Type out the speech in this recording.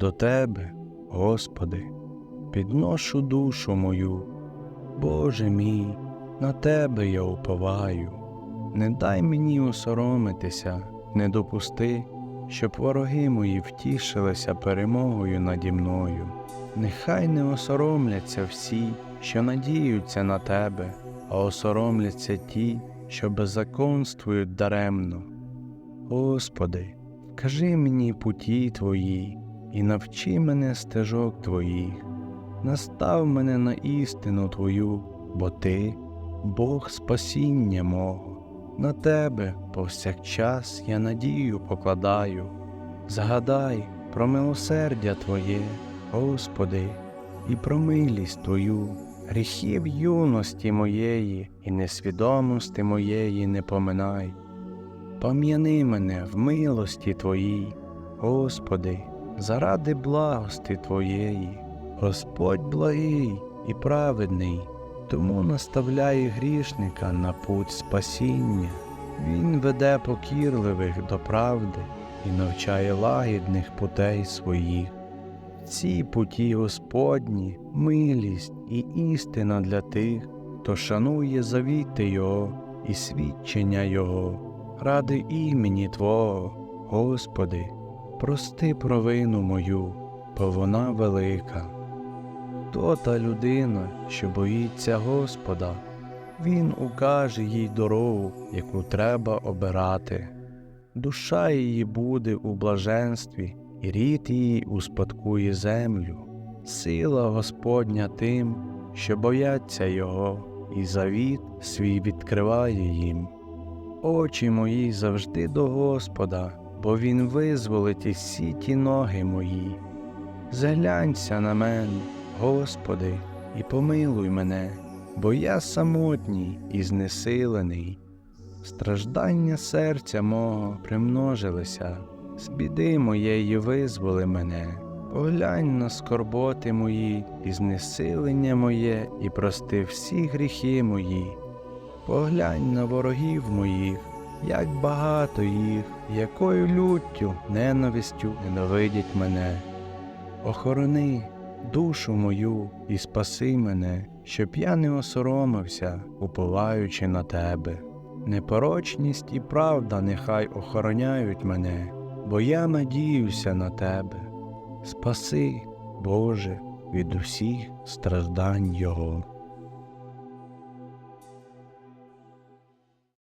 До Тебе, Господи, підношу душу мою. Боже мій, на Тебе я уповаю. Не дай мені осоромитися, не допусти, щоб вороги мої втішилися перемогою наді мною. Нехай не осоромляться всі, що надіються на Тебе, а осоромляться ті, що беззаконствують даремно. Господи, кажи мені путі Твої і навчи мене стежок Твоїх, настав мене на істину Твою, бо Ти Бог спасіння мого. На Тебе повсякчас я надію покладаю. Згадай про милосердя Твоє, Господи, і про милість Твою, гріхів юності моєї і несвідомості моєї не поминай. Пом'яни мене в милості Твоїй, Господи, заради благости Твоєї. Господь благий і праведний, тому наставляє грішника на путь спасіння. Він веде покірливих до правди і навчає лагідних путей своїх. Ці путі Господні, милість і істина для тих, хто шанує завіти Його і свідчення Його, ради імені Твого, Господи, прости провину мою, бо вона велика. Хто та людина, що боїться Господа, Він укаже їй дорогу, яку треба обирати. Душа її буде у блаженстві, і рід її успадкує землю. Сила Господня тим, що бояться Його, і завіт свій відкриває їм. Очі мої завжди до Господа, бо Він визволить із сіті ноги мої. Заглянься на мене, Господи, і помилуй мене, бо я самотній і знесилений. Страждання серця мого примножилися, з біди моєї визволи мене, поглянь на скорботи мої і знесилення моє, і прости всі гріхи мої. Поглянь на ворогів моїх, як багато їх, якою люттю, ненавистю ненавидять мене. Охорони душу мою і спаси мене, щоб я не осоромився, уповаючи на тебе. Непорочність і правда нехай охороняють мене, бо я надіюся на тебе. Спаси, Боже, від усіх страждань Його.